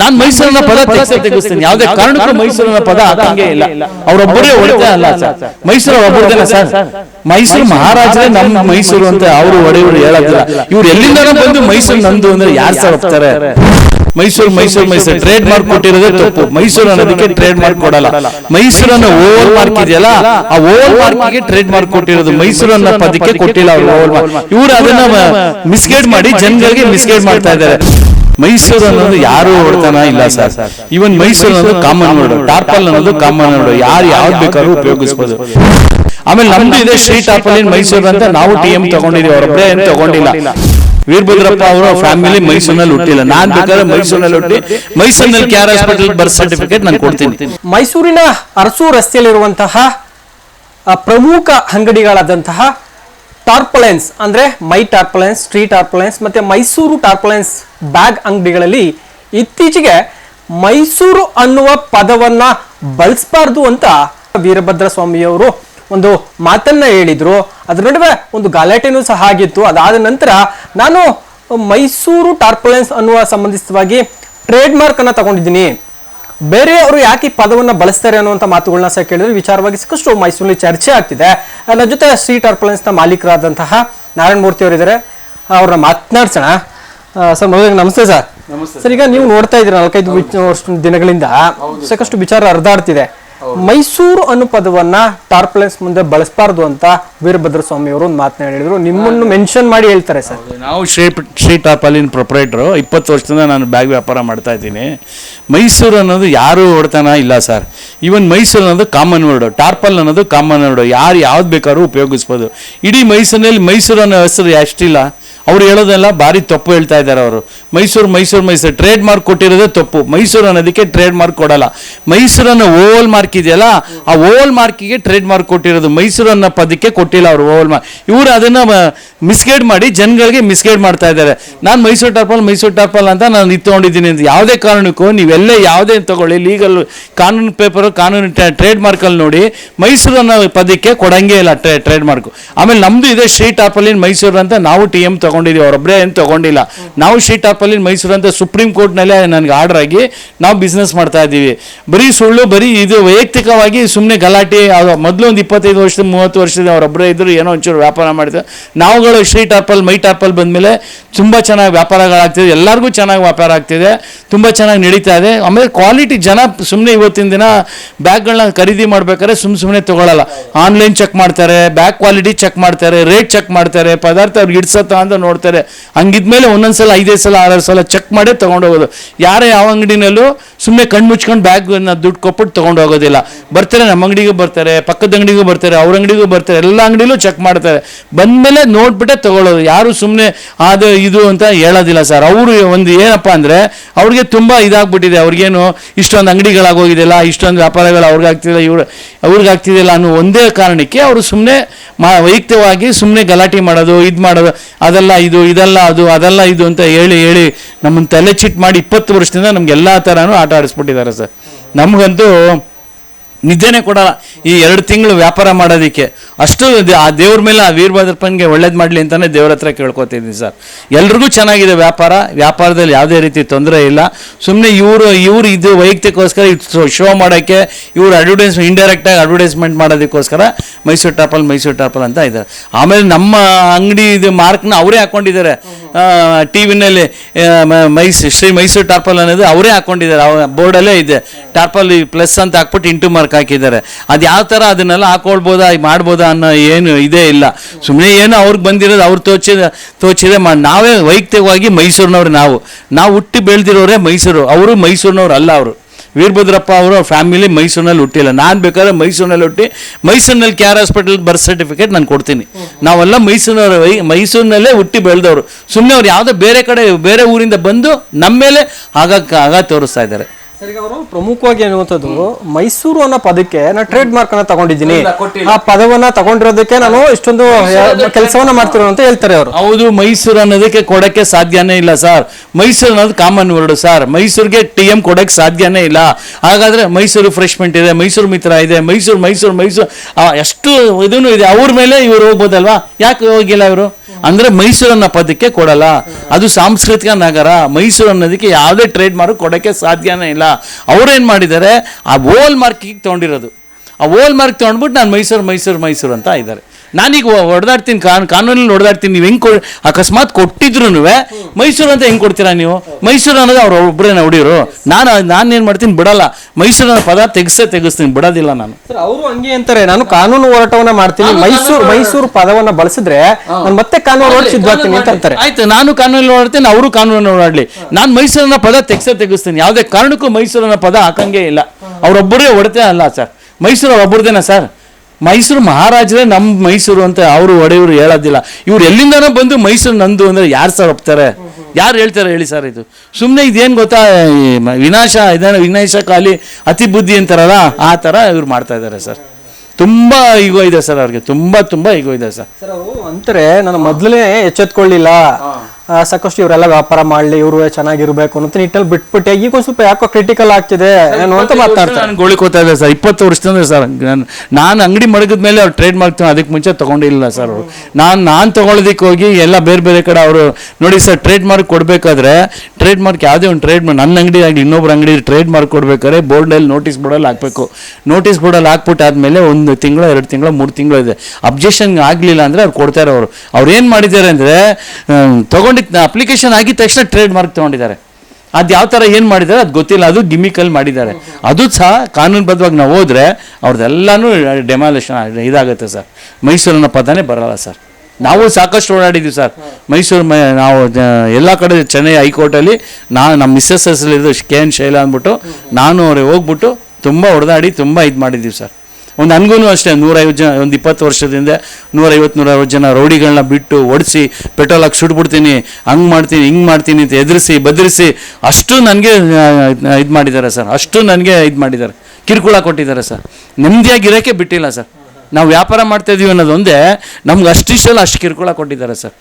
ನಾನ್ ಮೈಸೂರಿನ ಪದ ತೆಗೆಸ್ತೀನಿ. ಯಾವುದೇ ಕಾರಣಕ್ಕೂ ಮೈಸೂರಿನ ಪದ ಹಾಕಂಗೆ ಇಲ್ಲ. ಅವರೊಬ್ಬರೇ ಹೊಡಿತಾ ಅಲ್ಲ ಸರ್. ಮೈಸೂರು ಒಬ್ಬರದೇನ ಸರ್. ಮೈಸೂರು ಮಹಾರಾಜರೇ ನಮ್ಮ ಮೈಸೂರು ಅಂತ ಅವರು ಒಡೆಯವರು ಹೇಳೋದಿಲ್ಲ. ಇವ್ರು ಎಲ್ಲಿಂದ ಬಂದು ಮೈಸೂರು ನಂದು ಅಂದ್ರೆ ಯಾರು ಸರ್ ಹೋಗ್ತಾರೆ ಮೈಸೂರು ಮೈಸೂರು ಮೈಸೂರು ಟ್ರೇಡ್ ಮಾರ್ಕ್ ಕೊಟ್ಟಿರೋದೇ ತಪ್ಪು. ಮೈಸೂರು ಅನ್ನೋದಕ್ಕೆ ಟ್ರೇಡ್ ಮಾರ್ಕ್ ಕೊಡಲ್ಲ. ಮೈಸೂರನ್ನ ಓವರ್ ಮಾರ್ಕ್ ಇದೆಯಲ್ಲ ಆ ಓವರ್ ಮಾರ್ಕ್ಗೆ ಟ್ರೇಡ್ ಮಾರ್ಕ್ ಕೊಟ್ಟಿರೋದು ಮೈಸೂರು ಅನ್ನೋ ಪದಕ್ಕೆ ಕೊಟ್ಟಿಲ್ಲ ಅವರು. Over mark. ಇವರು ಅದನ್ನ ಮಿಸ್ಗೈಡ್ ಮಾಡಿ ಜನಗಳಿಗೆ ಮಿಸ್ಗೈಡ್ ಮಾಡ್ತಾ ಇದ್ದಾರೆ. ಮೈಸೂರು ಅನ್ನೋದು ಯಾರು ಹೊಡ್ತಾನ ಇಲ್ಲ ಸರ್. ಇವನ್ ಮೈಸೂರು ಅನ್ನೋದು ಕಾಮನ್ ವರ್ಡ್ ಟಾರ್ಪಲ್ ಅನ್ನೋದು ಕಾಮನ್ ವರ್ಡ್ ಯಾರು ಯಾವ್ದು ಬೇಕಾದ್ರು ಉಪಯೋಗಿಸ್ಬೋದು. ಆಮೇಲೆ ನಮ್ದು ಇದೆ ಶ್ರೀ ಟಾರ್ಪಲ್ ಇನ್ ಮೈಸೂರು ಅಂತ ನಾವು ಟಿ ಎಂ ತಗೊಂಡಿದೀವಿ ಅವರೊಬ್ಬರೇ ಏನ್ ತಗೊಂಡಿಲ್ಲ. ವೀರಭದ್ರಪ್ಪ ಅವರ ಫ್ಯಾಮಿಲಿ ಮೈಸೂರಿನಲ್ಲಿ ಹುಟ್ಟಿಲ್ಲ. ನಾನ್ ಬೇಕಾದ್ರೆ ಮೈಸೂರಿನಲ್ಲಿ ಹುಟ್ಟಿ ಮೈಸೂರಿನಲ್ಲಿ ಕೇರ್ ಹಾಸ್ಪಿಟಲ್ ಬರ್ತ್ ಸರ್ಟಿಫಿಕೇಟ್ ನಾನು ಕೊಡ್ತೀನಿ. ಮೈಸೂರಿನ ಅರಸು ರಸ್ತೆಯಲ್ಲಿರುವಂತಹ ಪ್ರಮುಖ ಅಂಗಡಿಗಳಾದಂತಹ ಟಾರ್ಪಲೆನ್ಸ್ ಅಂದರೆ ಮೈ ಟಾರ್ಪಲೆನ್ಸ್ ಸ್ಟ್ರೀಟ್ ಟಾರ್ಪಲೆನ್ಸ್ ಮತ್ತು ಮೈಸೂರು ಟಾರ್ಪಲೆನ್ಸ್ ಬ್ಯಾಗ್ ಅಂಗಡಿಗಳಲ್ಲಿ ಇತ್ತೀಚೆಗೆ ಮೈಸೂರು ಅನ್ನುವ ಪದವನ್ನು ಬಳಸಬಾರ್ದು ಅಂತ ವೀರಭದ್ರ ಸ್ವಾಮಿಯವರು ಒಂದು ಮಾತನ್ನ ಹೇಳಿದರು. ಅದ್ರ ನಡುವೆ ಒಂದು ಗಲಾಟೆನೂ ಸಹ ಆಗಿತ್ತು. ಅದಾದ ನಂತರ ನಾನು ಮೈಸೂರು ಟಾರ್ಪಲೆನ್ಸ್ ಅನ್ನುವ ಸಂಬಂಧಿತವಾಗಿ ಟ್ರೇಡ್ ಮಾರ್ಕ್ ಅನ್ನ ತಗೊಂಡಿದ್ದೀನಿ. ಬೇರೆಯವರು ಯಾಕೆ ಈ ಪದವನ್ನ ಬಳಸ್ತಾರೆ ಅನ್ನುವಂಥ ಮಾತುಗಳನ್ನ ಸಹ ಕೇಳಿದ್ರೆ ವಿಚಾರವಾಗಿ ಸಾಕಷ್ಟು ಮೈಸೂರಿನಲ್ಲಿ ಚರ್ಚೆ ಆಗ್ತಿದೆ. ಅದರ ನನ್ನ ಜೊತೆ ಶ್ರೀ ಟರ್ಪಲೆನ್ಸ್ನ ಮಾಲೀಕರಾದಂತಹ ನಾರಾಯಣ ಮೂರ್ತಿ ಅವರಿದ್ದಾರೆ. ಅವ್ರನ್ನ ಮಾತನಾಡ್ಸೋಣ. ಸರ್ ಮೊದಲಿಗೆ ನಮಸ್ತೆ ಸರ್. ಸರ್ ಈಗ ನೀವು ನೋಡ್ತಾ ಇದ್ದೀರಾ ನಾಲ್ಕೈದು ವರ್ಷ ದಿನಗಳಿಂದ ಸಾಕಷ್ಟು ವಿಚಾರ ಹರಿದಾಡ್ತಿದೆ. ಮೈಸೂರು ಅನ್ನೋ ಪದವನ್ನ ಟಾರ್ಪ್ಲೆನ್ಸ್ ಮುಂದೆ ಬಳಸಬಾರ್ದು ಅಂತ ವೀರಭದ್ರ ಸ್ವಾಮಿ ಅವರು ಒಂದು ಮಾತನ್ನ ಹೇಳಿದ್ರು. ನಿಮ್ಮನ್ನು ಮೆನ್ಷನ್ ಮಾಡಿ ಹೇಳ್ತಾರೆ ಸರ್. ನಾವು ಶ್ರೀ ಶ್ರೀ ಟಾರ್ಪಾಲಿನ್ ಪ್ರೊಪ್ರೈಟ್ರು ಇಪ್ಪತ್ತು ವರ್ಷದಿಂದ ನಾನು ಬ್ಯಾಗ್ ವ್ಯಾಪಾರ ಮಾಡ್ತಾ ಇದ್ದೀನಿ. ಮೈಸೂರು ಅನ್ನೋದು ಯಾರು ಹೊಡೆತನ ಇಲ್ಲ ಸರ್. ಈವನ್ ಮೈಸೂರು ಅನ್ನೋದು ಕಾಮನ್ ವರ್ಡ್ ಟಾರ್ಪಲ್ ಅನ್ನೋದು ಕಾಮನ್ ವರ್ಡ್ ಯಾರು ಯಾವ್ದು ಬೇಕಾದ್ರೂ ಉಪಯೋಗಿಸ್ಬೋದು. ಇಡೀ ಮೈಸೂರಿನಲ್ಲಿ ಮೈಸೂರು ಅನ್ನೋ ಹೆಸರು ಎಷ್ಟಿಲ್ಲ ಅವ್ರು ಹೇಳೋದೆಲ್ಲ ಭಾರಿ ತಪ್ಪು ಹೇಳ್ತಾ ಇದ್ದಾರೆ ಅವರು. ಮೈಸೂರು ಮೈಸೂರು ಮೈಸೂರು. ಟ್ರೇಡ್ ಮಾರ್ಕ್ ಕೊಟ್ಟಿರೋದೇ ತಪ್ಪು. ಮೈಸೂರು ಅನ್ನೋದಕ್ಕೆ ಟ್ರೇಡ್ ಮಾರ್ಕ್ ಕೊಡಲ್ಲ. ಮೈಸೂರನ್ನ ಓವಲ್ ಮಾರ್ಕ್ ಇದೆಯಲ್ಲ, ಆ ಓವಲ್ ಮಾರ್ಕಿಗೆ ಟ್ರೇಡ್ ಮಾರ್ಕ್ ಕೊಟ್ಟಿರೋದು. ಮೈಸೂರು ಅನ್ನೋ ಪದಕ್ಕೆ ಕೊಟ್ಟಿಲ್ಲ ಅವರು ಓವಲ್ ಮಾರ್ಕ್. ಇವರು ಅದನ್ನು ಮಿಸ್ಗೈಡ್ ಮಾಡಿ ಜನಗಳಿಗೆ ಮಿಸ್ಗೈಡ್ ಮಾಡ್ತಾ ಇದ್ದಾರೆ. ನಾನು ಮೈಸೂರು ಟಾರ್ಪಲ್ ಮೈಸೂರು ಟಾರ್ಪಲ್ ಅಂತ ನಾನು ನಿಂತ್ಕೊಂಡಿದ್ದೀನಿ. ಅಂತ ಯಾವುದೇ ಕಾರಣಕ್ಕೂ ನೀವೆಲ್ಲೇ ಯಾವುದೇ ತಗೊಳ್ಳಿ. ಲೀಗಲ್ ಕಾನೂನು ಪೇಪರು ಕಾನೂನು ಟ್ರೇಡ್ ಮಾರ್ಕಲ್ಲಿ ನೋಡಿ ಮೈಸೂರು ಅನ್ನೋ ಪದಕ್ಕೆ ಕೊಡಂಗೇ ಇಲ್ಲ ಟ್ರೇ ಟ್ರೇಡ್ ಮಾರ್ಕ್ ಆಮೇಲೆ ನಮ್ಮದು ಇದೆ ಶ್ರೀ ಟಾಪಲ್ಲಿ ಮೈಸೂರು ಅಂತ ನಾವು ಟಿ ಎಂ ತೊಗೊಂಡಿದ್ದೀವಿ. ಅವರೊಬ್ಬರೇ ಏನು ತಗೊಂಡಿಲ್ಲ. ನಾವು ಸ್ಟ್ರೀಟ್ ಆಪಲಿನ್ ಮೈಸೂರು ಅಂತ ಸುಪ್ರೀಂ ಕೋರ್ಟ್ನಲ್ಲೇ ನನಗೆ ಆರ್ಡರ್ ಆಗಿ ನಾವು ಬಿಸ್ನೆಸ್ ಮಾಡ್ತಾ ಇದ್ದೀವಿ. ಬರೀ ಸುಳ್ಳು, ಬರೀ ಇದು ವೈಯಕ್ತಿಕವಾಗಿ ಸುಮ್ಮನೆ ಗಲಾಟೆ ಮೊದಲು ಒಂದು ಇಪ್ಪತ್ತೈದು ವರ್ಷದ ಮೂವತ್ತು ವರ್ಷದ ಅವರೊಬ್ಬರೇ ಇದ್ದರು ಏನೋ ಒಂಚೂರು ವ್ಯಾಪಾರ ಮಾಡಿದ್ರು. ನಾವುಗಳು ಶ್ರೀ ಟಾರ್ಪಲ್ ಮೈ ಟಾರ್ಪಲ್ ಬಂದಮೇಲೆ ತುಂಬ ಚೆನ್ನಾಗಿ ವ್ಯಾಪಾರಗಳಾಗ್ತಿದೆ. ಎಲ್ಲರಿಗೂ ಚೆನ್ನಾಗಿ ವ್ಯಾಪಾರ ಆಗ್ತಿದೆ. ತುಂಬ ಚೆನ್ನಾಗಿ ನಡೀತಾ ಇದೆ. ಆಮೇಲೆ ಕ್ವಾಲಿಟಿ ಜನ ಸುಮ್ಮನೆ ಇವತ್ತಿನ ದಿನ ಬ್ಯಾಗ್ಗಳನ್ನ ಖರೀದಿ ಮಾಡ್ಬೇಕಾದ್ರೆ ಸುಮ್ಮ ಸುಮ್ಮನೆ ತಗೊಳ್ಳಲ್ಲ ಆನ್ಲೈನ್ ಚೆಕ್ ಮಾಡ್ತಾರೆ ಬ್ಯಾಗ್ ಕ್ವಾಲಿಟಿ ಚೆಕ್ ಮಾಡ್ತಾರೆ ರೇಟ್ ಚೆಕ್ ಮಾಡ್ತಾರೆ, ಪದಾರ್ಥ ಅವ್ರಿಗೆ ಇಡ್ಸತ್ತ ಅಂತ ನೋಡ್ತಾರೆ. ಹಂಗಿದ್ಮೇಲೆ ಒಂದೊಂದ್ಸಲ ಐದೇ ಸಲ ಸಲ ಚೆಕ್ ಮಾಡೇ ತೊಗೊಂಡೋಗೋದು ಹೋಗೋದು. ಯಾರೇ ಯಾವ ಅಂಗಡಿನಲ್ಲೂ ಸುಮ್ಮನೆ ಕಣ್ಣು ಮುಚ್ಕೊಂಡು ಬ್ಯಾಗ್ನ ದುಡ್ಡು ಕೊಟ್ಬಿಟ್ಟು ತೊಗೊಂಡೋಗೋದಿಲ್ಲ ಬರ್ತಾರೆ ನಮ್ಮ ಅಂಗಡಿಗೂ ಬರ್ತಾರೆ, ಪಕ್ಕದ ಅಂಗಡಿಗೂ ಬರ್ತಾರೆ, ಅವ್ರ ಅಂಗಡಿಗೂ ಬರ್ತಾರೆ, ಎಲ್ಲ ಅಂಗಡಿಲೂ ಚೆಕ್ ಮಾಡ್ತಾರೆ. ಬಂದಮೇಲೆ ನೋಡ್ಬಿಟ್ಟೆ ತಗೊಳ್ಳೋದು. ಯಾರು ಸುಮ್ಮನೆ ಅದು ಇದು ಅಂತ ಹೇಳೋದಿಲ್ಲ ಸರ್ ಅವರು ಒಂದು ಏನಪ್ಪ ಅಂದರೆ ಅವ್ರಿಗೆ ತುಂಬ ಇದಾಗ್ಬಿಟ್ಟಿದೆ. ಅವ್ರಿಗೇನು ಇಷ್ಟೊಂದು ಅಂಗಡಿಗಳಾಗೋಗಿದೆಯಲ್ಲ, ಇಷ್ಟೊಂದು ವ್ಯಾಪಾರಗಳು ಅವ್ರಿಗಾಗ್ತಿಲ್ಲ ಇವ್ರು, ಅವ್ರಿಗಾಗ್ತಿದೆಯಲ್ಲ ಅನ್ನೋ ಒಂದೇ ಕಾರಣಕ್ಕೆ ಅವರು ಸುಮ್ಮನೆ ಮಾ, ವೈಯಕ್ತಿಕವಾಗಿ ಸುಮ್ಮನೆ ಗಲಾಟೆ ಮಾಡೋದು, ಇದು ಮಾಡೋದು, ಅದೆಲ್ಲ ಇದು, ಇದೆಲ್ಲ ಅದು, ಅದೆಲ್ಲ ಇದು ಅಂತ ಹೇಳಿ ನಮ್ಮನ್ನು ತಲೆ ಚಿಟ್ ಮಾಡಿ ಇಪ್ಪತ್ತು ವರ್ಷದಿಂದ ನಮ್ಗೆ ಎಲ್ಲ ಥರನೂ ಆಟ ಆಡಿಸ್ಬಿಟ್ಟಿದ್ದಾರೆ ಸರ್. ನಮಗಂತೂ ನಿದ್ದೆನೇ ಕೊಡಲ್ಲ. ಈ ಎರಡು ತಿಂಗಳು ವ್ಯಾಪಾರ ಮಾಡೋದಕ್ಕೆ ಅಷ್ಟು ಆ ದೇವ್ರ ಮೇಲೆ ಆ ವೀರಭದ್ರಪ್ಪನಿಗೆ ಒಳ್ಳೇದು ಮಾಡಲಿ ಅಂತಲೇ ದೇವ್ರ ಹತ್ರ ಕೇಳ್ಕೊತಿದ್ದೀನಿ ಸರ್. ಎಲ್ರಿಗೂ ಚೆನ್ನಾಗಿದೆ ವ್ಯಾಪಾರ. ವ್ಯಾಪಾರದಲ್ಲಿ ಯಾವುದೇ ರೀತಿ ತೊಂದರೆ ಇಲ್ಲ. ಸುಮ್ಮನೆ ಇವರು ಇವರು ಇದು ವೈಯಕ್ತಿಕೋಸ್ಕರ ಶೋ ಮಾಡೋಕ್ಕೆ ಇವರು ಅಡ್ವರ್ಟೈಸ್ ಇಂಡೈರೆಕ್ಟಾಗಿ ಅಡ್ವರ್ಟೈಸ್ಮೆಂಟ್ ಮಾಡೋದಕ್ಕೋಸ್ಕರ ಮೈಸೂರು ಟಾಪಲ್ ಮೈಸೂರು ಟಾಪಲ್ ಅಂತ ಇದ್ದಾರೆ. ಆಮೇಲೆ ನಮ್ಮ ಅಂಗಡಿ ಇದು ಮಾರ್ಕ್ನ ಅವರೇ ಹಾಕೊಂಡಿದ್ದಾರೆ. ಟಿ ವಿನಲ್ಲಿ ಮೈಸ್ ಶ್ರೀ ಮೈಸೂರು ಟಾರ್ಪಲ್ ಅನ್ನೋದು ಅವರೇ ಹಾಕೊಂಡಿದ್ದಾರೆ. ಅವ ಬೋರ್ಡಲ್ಲೇ ಇದೆ. ಟಾರ್ಪಲ್ ಪ್ಲಸ್ ಅಂತ ಹಾಕ್ಬಿಟ್ಟು ಇಂಟು ಮಾರ್ಕ್ ಹಾಕಿದ್ದಾರೆ. ಅದು ಯಾವ ಥರ ಅದನ್ನೆಲ್ಲ ಹಾಕೊಳ್ಬೋದಾ ಮಾಡ್ಬೋದಾ ಅನ್ನೋ ಏನು ಇದೇ ಇಲ್ಲ. ಸುಮ್ಮನೆ ಏನು ಅವ್ರಿಗೆ ಬಂದಿರೋದು ಅವ್ರು ತೋಚಿದ ತೋಚಿದೆ ಮಾ, ನಾವೇ ವೈಯಕ್ತಿಕವಾಗಿ ಮೈಸೂರಿನವ್ರು ನಾವು. ನಾವು ಹುಟ್ಟಿ ಬೆಳೆದಿರೋರೇ ಮೈಸೂರು. ಅವರು ಮೈಸೂರಿನವ್ರು ಅಲ್ಲ ಅವರು. ವೀರಭದ್ರಪ್ಪ ಅವರು ಫ್ಯಾಮಿಲಿ ಮೈಸೂರಿನಲ್ಲಿ ಹುಟ್ಟಿಲ್ಲ ನಾನು ಬೇಕಾದ್ರೆ ಮೈಸೂರಿನಲ್ಲಿ ಹುಟ್ಟಿ, ಮೈಸೂರಿನಲ್ಲಿ K R hospital birth certificate ನಾನು ಕೊಡ್ತೀನಿ. ನಾವೆಲ್ಲ ಮೈಸೂರಿನವರು ಮೈಸೂರಿನಲ್ಲೇ ಹುಟ್ಟಿ ಬೆಳೆದವರು. ಸುಮ್ಮನೆ ಅವ್ರು ಯಾವುದೋ ಬೇರೆ ಕಡೆ, ಬೇರೆ ಊರಿಂದ ಬಂದು ನಮ್ಮ ಮೇಲೆ ಆಗ ಆಗ ತೋರಿಸ್ತಾ ಇದ್ದಾರೆ. ಸರ್ ಅವರು ಪ್ರಮುಖವಾಗಿ ಅನ್ನುವಂಥದ್ದು ಮೈಸೂರು ಅನ್ನೋ ಪದಕ್ಕೆ ನಾನು ಟ್ರೇಡ್ ಮಾರ್ಕ್ ಅನ್ನ ತಗೊಂಡಿದ್ದೀನಿ. ಆ ಪದವನ್ನ ತಗೊಂಡಿರೋದಕ್ಕೆ ನಾನು ಇಷ್ಟೊಂದು ಕೆಲಸವನ್ನ ಮಾಡ್ತಿರೋ ಅಂತ ಹೇಳ್ತಾರೆ ಅವರು. ಹೌದು ಮೈಸೂರು ಅನ್ನೋದಕ್ಕೆ ಕೊಡಕ್ಕೆ ಸಾಧ್ಯನೇ ಇಲ್ಲ ಸರ್ ಮೈಸೂರು ಅನ್ನೋದು ಕಾಮನ್ ವರ್ಡ್ ಸರ್ ಮೈಸೂರಿಗೆ ಟಿ ಎಂ ಕೊಡಕ್ಕೆ ಸಾಧ್ಯನೇ ಇಲ್ಲ. ಹಾಗಾದ್ರೆ ಮೈಸೂರು ಫ್ರೆಶ್ಮೆಂಟ್ ಇದೆ ಮೈಸೂರು ಮಿತ್ರ ಇದೆ ಮೈಸೂರು ಮೈಸೂರು ಮೈಸೂರು ಎಷ್ಟು ಇದೂ ಇದೆ ಅವ್ರ ಮೇಲೆ ಇವ್ರು ಹೋಗ್ಬೋದಲ್ವಾ? ಯಾಕೆ ಹೋಗಿಲ್ಲ ಇವರು? ಅಂದ್ರೆ ಅನ್ನೋ ಪದಕ್ಕೆ ಕೊಡಲ್ಲ. ಅದು ಸಾಂಸ್ಕೃತಿಕ ನಗರ. ಮೈಸೂರು ಅನ್ನೋದಕ್ಕೆ ಯಾವುದೇ ಟ್ರೇಡ್ ಮಾರ್ಕ್ ಕೊಡೋಕ್ಕೆ ಸಾಧ್ಯನೇ ಇಲ್ಲ. ಅವ್ರೇನು ಮಾಡಿದ್ದಾರೆ? ಆ ಓಲ್ ಮಾರ್ಕಿಗೆ ತೊಗೊಂಡಿರೋದು. ಆ ಓಲ್ ಮಾರ್ಕ್ ತೊಗೊಂಡ್ಬಿಟ್ಟು ನಾನು ಮೈಸೂರು ಮೈಸೂರು ಮೈಸೂರು ಅಂತ ಇದ್ದಾರೆ. ನಾನೀಗ ಹೊಡೆದಾಡ್ತೀನಿ ಕಾನ್ ಕಾನೂನಲ್ಲಿ ಹೊಡೆದಾಡ್ತೀನಿ ನೀವು ಹೆಂಗೆ ಕೊ ಅಕಸ್ಮಾತ್ ಕೊಟ್ಟಿದ್ರು ಮೈಸೂರು ಅಂತ ಹೆಂಗೆ ಕೊಡ್ತೀರಾ ನೀವು? ಮೈಸೂರು ಅನ್ನೋದು ಅವ್ರು ಒಬ್ಬರೇನ ಹೊಡಿಯೋರು ನಾನು ನಾನು ಏನು ಮಾಡ್ತೀನಿ ಬಿಡಲ್ಲ. ಮೈಸೂರು ಅನ್ನೋ ಪದ ತೆಗಿಸೇ ತೆಗಿಸ್ತೀನಿ ಬಿಡೋದಿಲ್ಲ ನಾನು. ಸರ್ ಅವರು ಹಂಗೆ ಅಂತಾರೆ. ನಾನು ಕಾನೂನು ಹೋರಾಟವನ್ನ ಮಾಡ್ತೀನಿ. ಮೈಸೂರು ಮೈಸೂರು ಪದವನ್ನ ಬಳಸಿದ್ರೆ ನಾನು ಮತ್ತೆ ಕಾನೂನು ಹೋರಾಡ್ತೀನಿ ಅಂತ ಅಂತಾರೆ. ಆಯ್ತು ನಾನು ಕಾನೂನಲ್ಲಿ ಹೋರಾಡ್ತೀನಿ ಅವರು ಕಾನೂನು ಹೋರಾಡಲಿ. ನಾನು ಮೈಸೂರನ್ನ ಪದ ತೆಗ್ಸೇ ತೆಗಿಸ್ತೀನಿ. ಯಾವುದೇ ಕಾರಣಕ್ಕೂ ಮೈಸೂರನ್ನ ಪದ ಹಾಕಂಗೆ ಇಲ್ಲ. ಅವರೊಬ್ಬರೇ ಹೊಡೆತೇ ಅಲ್ಲ ಸರ್. ಮೈಸೂರು ಒಬ್ಬರದೇನಾ ಸರ್? ಮೈಸೂರು ಮಹಾರಾಜರೇ ನಮ್ಮ ಮೈಸೂರು ಅಂತ ಅವರು ಒಡೆಯವರು ಹೇಳೋದಿಲ್ಲ. ಇವ್ರು ಎಲ್ಲಿಂದನೋ ಬಂದು ಮೈಸೂರು ನಂದು ಅಂದ್ರೆ ಯಾರು ಸರ್ ಒಪ್ತಾರೆ? ಯಾರು ಹೇಳ್ತಾರೆ ಹೇಳಿ ಸರ್ ಇದು? ಸುಮ್ಮನೆ ಇದೇನು ಗೊತ್ತಾ ವಿನಾಶ ಇದೇನು ವಿನಾಶ ಖಾಲಿ ಅತಿ ಬುದ್ಧಿ ಅಂತಾರಲ್ಲ ಆ ಥರ ಇವ್ರು ಮಾಡ್ತಾ ಇದ್ದಾರೆ ಸರ್. ತುಂಬ ಈಗೋ ಇದೆ ಸರ್ ಅವ್ರಿಗೆ ತುಂಬ ತುಂಬ ಈಗೋ ಇದೆ ಸರ್. ಅಂತಾರೆ ನಾನು ಮೊದಲೇ ಎಚ್ಚೆತ್ಕೊಳ್ಳಿಲ್ಲ. ಸಾಕಷ್ಟು ಇವರೆಲ್ಲ ವ್ಯಾಪಾರ ಮಾಡ್ಲಿ ಇವರು ಚೆನ್ನಾಗಿರ್ಬೇಕು ಅಂತ ನಿಟ್ಟಲ್ಲಿ ಬಿಟ್ಬಿಟ್ಟೆ ಈಗ ಸ್ವಲ್ಪ ಯಾಕೋ ಕ್ರಿಟಿಕಲ್ ಆಗ್ತಿದೆ ಏನು ಅಂತ ಮಾತಾಡ್ತಾರೆ. ನಾನು ಗೋಳಿಕೋತಾ ಇದೆ ಸರ್ ಇಪ್ಪತ್ತು ವರ್ಷದಿಂದ ಸರ್ ನಾನು ನಾನು ಅಂಗಡಿ ಮಡಗಿದ ಮೇಲೆ ಅವ್ರು ಟ್ರೇಡ್ ಮಾಡ್ತೀನಿ ಅದಕ್ಕೆ ಮುಂಚೆ ತೊಗೊಂಡಿಲ್ಲ ಸರ್ ಅವರು. ನಾನು ನಾನು ತೊಗೊಳೋದಕ್ಕೆ ಹೋಗಿ ಎಲ್ಲ ಬೇರೆ ಬೇರೆ ಕಡೆ ಅವರು ನೋಡಿ ಸರ್ ಟ್ರೇಡ್ ಮಾರ್ಕ್ ಕೊಡಬೇಕಾದ್ರೆ ಟ್ರೇಡ್ ಮಾರ್ಕ್ ಯಾವುದೇ ಒಂದು ಟ್ರೇಡ್ ನನ್ನ ಅಂಗಡಿ ಆಗಲಿ ಇನ್ನೊಬ್ಬರ ಅಂಗಡಿ ಟ್ರೇಡ್ ಮಾರ್ಕ್ ಕೊಡಬೇಕಾದ್ರೆ ಬೋರ್ಡಲ್ಲಿ ನೋಟಿಸ್ ಬೋರ್ಡಲ್ಲಿ ಹಾಕಬೇಕು. ನೋಟಿಸ್ ಬೋರ್ಡಲ್ಲಿ ಹಾಕ್ಬಿಟ್ಟು ಆದಮೇಲೆ ಒಂದು ತಿಂಗಳು ಎರಡು ತಿಂಗಳು ಮೂರು ತಿಂಗಳು ಇದೆ. ಅಬ್ಜೆಕ್ಷನ್ ಆಗಲಿಲ್ಲ ಅಂದರೆ ಅವ್ರು ಕೊಡ್ತಾರೆ ಅವರು ಅವ್ರು ಏನು ಮಾಡಿದ್ದಾರೆ ಅಂದರೆ ತೊಗೊಂಡಿದ್ದು ಅಪ್ಲಿಕೇಶನ್ ಆಗಿದ ತಕ್ಷಣ ಟ್ರೇಡ್ ಮಾರ್ಕ್ ತೊಗೊಂಡಿದ್ದಾರೆ. ಅದು ಯಾವ ಥರ ಏನು ಮಾಡಿದ್ದಾರೆ ಅದು ಗೊತ್ತಿಲ್ಲ, ಅದು ಗಿಮಿಕಲ್ ಮಾಡಿದ್ದಾರೆ. ಅದು ಸಹ ಕಾನೂನುಬದ್ಧವಾಗಿ ನಾವು ಹೋದರೆ ಅವ್ರದ್ದೆಲ್ಲನೂ ಡೆಮಾಲೇಷನ್ ಇದಾಗುತ್ತೆ ಸರ್. ಮೈಸೂರಿನ ಪದನೇ ಬರಲ್ಲ ಸರ್. ನಾವು ಸಾಕಷ್ಟು ಓಡಾಡಿದ್ದೀವಿ ಸರ್. ಮೈಸೂರು ನಾವು ಎಲ್ಲ ಕಡೆ ಚೆನ್ನೈ ಹೈಕೋರ್ಟಲ್ಲಿ ನಾನು ನಮ್ಮ ಮಿಸ್ಸಸ್ ಹೆಸರಿದ್ದು ಕೆ ಎನ್ ಶೈಲ ಅಂದ್ಬಿಟ್ಟು ನಾನು ಅವ್ರಿಗೆ ಹೋಗ್ಬಿಟ್ಟು ತುಂಬ ಹೊಡೆದಾಡಿ ತುಂಬ ಇದು ಮಾಡಿದ್ದೀವಿ ಸರ್. ಒಂದು ನನಗೂ ಅಷ್ಟೇ, ನೂರೈವತ್ತು ಜನ, ಒಂದು ಇಪ್ಪತ್ತು ವರ್ಷದಿಂದ ನೂರೈವತ್ತು ನೂರೈವತ್ತು ಜನ ರೌಡಿಗಳನ್ನ ಬಿಟ್ಟು ಒಡಿಸಿ ಪೆಟ್ರೋಲ್ ಹಾಕಿ ಸುಟ್ಬಿಡ್ತೀನಿ, ಹಂಗೆ ಮಾಡ್ತೀನಿ, ಹಿಂಗೆ ಮಾಡ್ತೀನಿ ಅಂತ ಎದುರಿಸಿ, ಬದರಿಸಿ, ಅಷ್ಟು ನನಗೆ ಇದು ಮಾಡಿದ್ದಾರೆ ಸರ್. ಅಷ್ಟು ನನಗೆ ಇದು ಮಾಡಿದ್ದಾರೆ. ಕಿರುಕುಳ ಕೊಟ್ಟಿದ್ದಾರೆ ಸರ್. ನೆಮ್ಮದಿಯಾಗಿರೋಕ್ಕೆ ಬಿಟ್ಟಿಲ್ಲ ಸರ್. ನಾವು ವ್ಯಾಪಾರ ಮಾಡ್ತಾಯಿದ್ದೀವಿ ಅನ್ನೋದೊಂದೇ ನಮ್ಗೆ ಅಷ್ಟಿಷ್ಟಲ್ಲ ಅಷ್ಟು ಕಿರುಕುಳ ಕೊಟ್ಟಿದ್ದಾರೆ ಸರ್.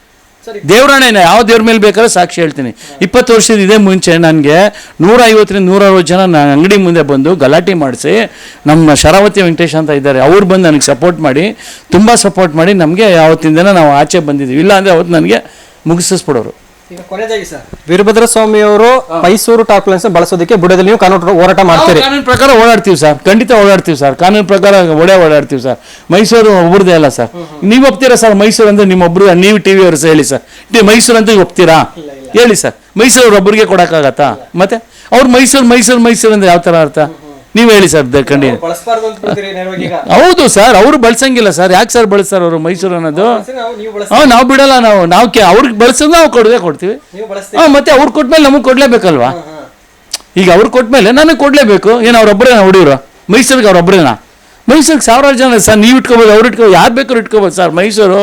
ದೇವ್ರಾಣೆನ ಯಾವ ದೇವ್ರ ಮೇಲೆ ಬೇಕಾದ್ರೆ ಸಾಕ್ಷಿ ಹೇಳ್ತೀನಿ. ಇಪ್ಪತ್ತು ವರ್ಷದ ಇದೇ ಮುಂಚೆ ನನಗೆ. ನೂರ ಐವತ್ತರಿಂದ ನೂರ ಅರವತ್ತು ಜನ ನಾನು ಅಂಗಡಿ ಮುಂದೆ ಬಂದು ಗಲಾಟೆ ಮಾಡಿಸಿ ನಮ್ಮ ಶರಾವತಿ ವೆಂಕಟೇಶ್ ಅಂತ ಇದ್ದಾರೆ, ಅವ್ರು ಬಂದು ನನಗೆ ಸಪೋರ್ಟ್ ಮಾಡಿ, ತುಂಬ ಸಪೋರ್ಟ್ ಮಾಡಿ ನಮಗೆ ಯಾವತ್ತಿಂದ ನಾವು ಆಚೆ ಬಂದಿದ್ದೀವಿ. ಇಲ್ಲ ಅಂದರೆ ಅವತ್ತು ನನಗೆ ಮುಗಿಸಿಸ್ಬಿಡೋರು ವೀರಭದ್ರ ಸ್ವಾಮಿ ಅವರು ಮೈಸೂರು ಟಾಪ್ಲೆನ್ಸ್ ಬಳಸೋದಕ್ಕೆ ಬುಡದಲ್ಲಿ ನೀವು ಕಾನೂನು ಹೋರಾಟ ಮಾಡ್ತೀರಿ. ಕಾನೂನು ಪ್ರಕಾರ ಓಡಾಡ್ತೀವಿ ಸರ್. ಖಂಡಿತ ಓಡಾಡ್ತೀವಿ ಸರ್. ಕಾನೂನು ಪ್ರಕಾರ ಒಡೆ ಓಡಾಡ್ತೀವಿ ಸರ್. ಮೈಸೂರು ಒಬ್ಬರದೇ ಅಲ್ಲ ಸರ್. ನೀವು ಒಪ್ತೀರಾ ಸರ್? ಮೈಸೂರು ಅಂದ್ರೆ ನಿಮ್ಮ ಒಬ್ರು ನೀವು ಟಿ ವಿ ಅವರು ಹೇಳಿ ಸರ್. ಮೈಸೂರು ಅಂತ ಒಪ್ತೀರಾ? ಹೇಳಿ ಸರ್. ಮೈಸೂರು ಒಬ್ಬರಿಗೆ ಕೊಡೋಕ್ಕಾಗತ್ತಾ? ಮತ್ತೆ ಅವ್ರು ಮೈಸೂರು ಮೈಸೂರು ಮೈಸೂರು ಅಂದ್ರೆ ಯಾವ ತರ ಅರ್ಥ? ನೀವು ಹೇಳಿ ಸರ್ ಖಂಡಿ ಹೌದು ಸರ್ ಅವರು ಬಳಸಂಗಿಲ್ಲ ಸರ್. ಯಾಕೆ ಸರ್ ಬಳಸ್ತಾರೆ ಅವರು ಮೈಸೂರು ಅನ್ನೋದು? ಹಾಂ ನಾವು ಬಿಡಲ್ಲ ನಾವು. ನಾವು ಕೆ ಅವ್ರಿಗೆ ಬಳಸೋದು ನಾವು ಕೊಡದೆ ಕೊಡ್ತೀವಿ. ಹಾಂ ಮತ್ತೆ ಅವ್ರು ಕೊಟ್ಮೇಲೆ ನಮಗೆ ಕೊಡಲೇಬೇಕಲ್ವಾ? ಈಗ ಅವ್ರು ಕೊಟ್ಮೇಲೆ ನನಗೆ ಕೊಡ್ಲೇಬೇಕು. ಏನು ಅವ್ರೊಬ್ಬರೇನ ಹುಡುಗರು? ಮೈಸೂರಿಗೆ ಅವ್ರೊಬ್ಬರೇನಾ ಮೈಸೂರಿಗೆ ಸಾವಿರಾರು ಜನ ಸರ್, ನೀವು ಇಟ್ಕೋಬೋದು, ಅವ್ರು ಇಟ್ಕೋಬೋದು, ಯಾರು ಬೇಕಾದ್ರೂ ಇಟ್ಕೋಬೋದು ಸರ್. ಮೈಸೂರು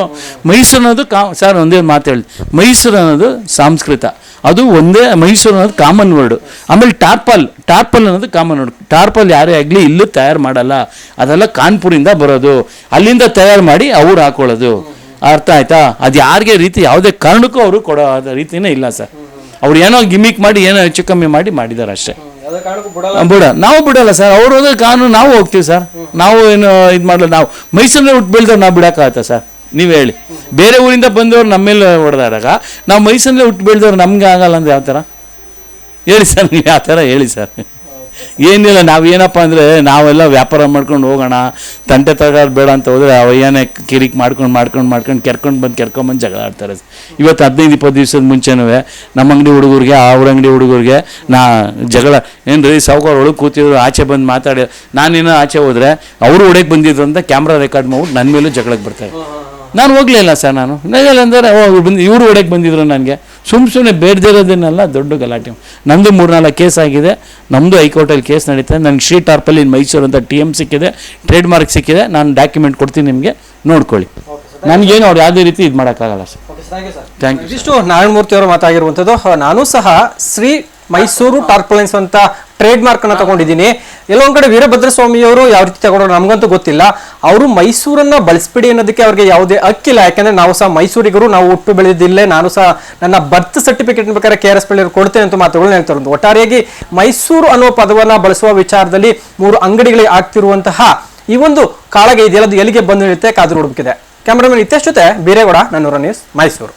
ಮೈಸೂರು ಅನ್ನೋದು ಕಾ, ಸರ್ ಒಂದೇ ಮಾತು ಹೇಳಿ. ಮೈಸೂರು ಅನ್ನೋದು ಸಂಸ್ಕೃತ. ಅದು ಒಂದೇ, ಮೈಸೂರು ಅನ್ನೋದು ಕಾಮನ್ ವರ್ಡು ಆಮೇಲೆ ಟಾರ್ಪಲ್ ಟಾರ್ಪಲ್ ಅನ್ನೋದು ಕಾಮನ್ ವರ್ಡ್ ಟಾರ್ಪಲ್ ಯಾರೇ ಆಗಲಿ ಇಲ್ಲೂ ತಯಾರು ಮಾಡಲ್ಲ. ಅದೆಲ್ಲ ಕಾನ್ಪುರಿಂದ ಬರೋದು. ಅಲ್ಲಿಂದ ತಯಾರು ಮಾಡಿ ಅವ್ರು ಹಾಕೊಳ್ಳೋದು. ಅರ್ಥ ಆಯ್ತಾ? ಅದು ಯಾರಿಗೆ ರೀತಿ, ಯಾವುದೇ ಕಾರಣಕ್ಕೂ ಅವರು ಕೊಡೋ ರೀತಿನೇ ಇಲ್ಲ ಸರ್. ಅವ್ರು ಏನೋ ಗಿಮಿಕ್ ಮಾಡಿ, ಏನೋ ಹೆಚ್ಚು ಕಮ್ಮಿ ಮಾಡಿ ಮಾಡಿದ್ದಾರೆ ಅಷ್ಟೇ. ಬಿಡ. ನಾವು ಬಿಡಲ್ಲ ಸರ್. ಅವ್ರು ಹೋದ್ರೆ ಕಾನೂನು ನಾವು ಹೋಗ್ತೀವಿ ಸರ್. ನಾವು ಏನು ಇದು ಮಾಡಲ್ಲ ನಾವು ಮೈಸೂರಿನ ಹುಟ್ಟು ಬೆಳೆದವ್ರು ನಾವು ಬಿಡೋಕ್ಕಾಗತ್ತಾ ಸರ್. ನೀವು ಹೇಳಿ. ಬೇರೆ ಊರಿಂದ ಬಂದವ್ರು ನಮ್ಮ ಮೇಲೆ ಹೊಡೆದಾಗ ನಾವು ಮೈಸೂರಲ್ಲೇ ಹುಟ್ಟು ಬೆಳೆದವ್ರು ನಮಗೆ ಆಗಲ್ಲ ಅಂದ್ರೆ ಯಾವ ಥರ ಹೇಳಿ ಸರ್ ನೀವು ಯಾವ ಥರ ಹೇಳಿ ಸರ್. ಏನಿಲ್ಲ ನಾವೇನಪ್ಪ ಅಂದರೆ ನಾವೆಲ್ಲ ವ್ಯಾಪಾರ ಮಾಡ್ಕೊಂಡು ಹೋಗೋಣ, ತಂಟೆ ತಗೋದು ಬೇಡ ಅಂತ ಹೋದರೆ ಅವ ಏನೇ ಕಿರಿಕ್ ಮಾಡ್ಕೊಂಡು ಮಾಡ್ಕೊಂಡು ಮಾಡ್ಕೊಂಡು ಕೆರ್ಕೊಂಡು ಬಂದು ಕೆರ್ಕೊಂಬಂದು ಜಗಳ ಆಡ್ತಾರೆ. ಇವತ್ತು ಹದಿನೈದು, ಇಪ್ಪತ್ತು ದಿವಸದ ಮುಂಚೆನೂ ನಮ್ಮ ಅಂಗಡಿ ಹುಡುಗರಿಗೆ ಅವ್ರ ಅಂಗಡಿ ಹುಡುಗರಿಗೆ ನಾ ಜಗಳ ಏನು ರೀ ಸಾವುಕಾರ ಒಳಗೆ ಕೂತಿದ್ರು ಆಚೆ ಬಂದು ಮಾತಾಡಿ ನಾನೇನೋ ಆಚೆ ಹೋದರೆ ಅವರು ಒಡೆಗೆ ಬಂದಿದ್ರು ಅಂತ ಕ್ಯಾಮ್ರಾ ರೆಕಾರ್ಡ್ ಮಾಡ್ಬಿಟ್ಟು ನನ್ನ ಮೇಲೂ ಜಗಳಕ್ಕೆ ಬರ್ತಾರೆ ನಾನು ಹೋಗ್ಲಿಲ್ಲ ಸರ್ ನಾನು. ಅಂದರೆ ಓ ಬಂದು ಇವರು ಹೊಡೆಯಕ್ಕೆ ಬಂದಿದ್ರು ನನಗೆ. ಸುಮ್ಮ ಸುಮ್ಮನೆ ಬೇಡ್ದಿರೋದನ್ನೆಲ್ಲ ದೊಡ್ಡ ಗಲಾಟೆ. ನಂದು ಮೂರ್ನಾಲ್ಕು ಕೇಸ್ ಆಗಿದೆ. ನಮ್ಮದು ಹೈಕೋರ್ಟಲ್ಲಿ ಕೇಸ್ ನಡೀತದೆ ನನಗೆ ಶ್ರೀ ಟಾರ್ಪಲ್ಲಿ ಮೈಸೂರು ಅಂತ ಟಿ ಎಂ ಸಿಕ್ಕಿದೆ. ಟ್ರೇಡ್ ಮಾರ್ಕ್ ಸಿಕ್ಕಿದೆ. ನಾನು ಡಾಕ್ಯುಮೆಂಟ್ ಕೊಡ್ತೀನಿ ನಿಮಗೆ. ನೋಡ್ಕೊಳ್ಳಿ. ನನಗೇನು ಅವ್ರು ಯಾವುದೇ ರೀತಿ ಇದು ಮಾಡೋಕ್ಕಾಗಲ್ಲ ಸರ್. ಥ್ಯಾಂಕ್ ಯು ಇಷ್ಟು ನಾರಾಯಣಮೂರ್ತಿ ಅವರು ಮಾತಾಗಿರುವಂಥದ್ದು. ನಾನು ಸಹ ಶ್ರೀ ಮೈಸೂರು ಟಾರ್ಪಲೆನ್ಸ್ ಅಂತ ಟ್ರೇಡ್ ಮಾರ್ಕ್ ಅನ್ನ ತಗೊಂಡಿದ್ದೀನಿ. ಎಲ್ಲೊಂದ್ ಕಡೆ ವೀರಭದ್ರ ಸ್ವಾಮಿಯವರು ಯಾವ ರೀತಿ ತಗೊಂಡ್ರು ನಮ್ಗಂತೂ ಗೊತ್ತಿಲ್ಲ. ಅವರು ಮೈಸೂರನ್ನ ಬಳಸ್ಬಿಡಿ ಅನ್ನೋದಕ್ಕೆ ಅವ್ರಿಗೆ ಯಾವುದೇ ಹಕ್ಕಿಲ್ಲ. ಯಾಕಂದ್ರೆ ನಾವು ಸಹ ಮೈಸೂರಿಗರು, ನಾವು ಹುಟ್ಟು ಬೆಳೆದಿಲ್ಲೇ, ನಾನು ಸಹ ನನ್ನ ಬರ್ತ್ ಸರ್ಟಿಫಿಕೇಟ್ ಬೇಕಾದ್ರೆ ಕೆ ಆರ್ ಎಸ್ ಪಳ್ಳಿಯವರು ಕೊಡ್ತೇನೆ ಅಂತ ಮಾತುಗಳನ್ನ ಹೇಳ್ತಾರೆ ಒಟ್ಟಾರೆಯಾಗಿ ಮೈಸೂರು ಅನ್ನೋ ಪದವನ್ನ ಬಳಸುವ ವಿಚಾರದಲ್ಲಿ ಮೂರು ಅಂಗಡಿಗಳಿಗೆ ಆಗ್ತಿರುವಂತಹ ಈ ಒಂದು ಕಾಳಗ ಇದೆಯಲ್ಲ, ಅದು ಎಲ್ಲಿಗೆ ಬಂದು ನಿಲ್ಲುತ್ತೆ, ಕಾದು ನೋಡಬೇಕಿದೆ. ಕ್ಯಾಮ್ರಾಮನ್ ಇತ್ತೆಷ್ಟು ಜೊತೆ ಬೀರೇಗೌಡ, ನನ್ನೂರ ನ್ಯೂಸ್ ಮೈಸೂರು.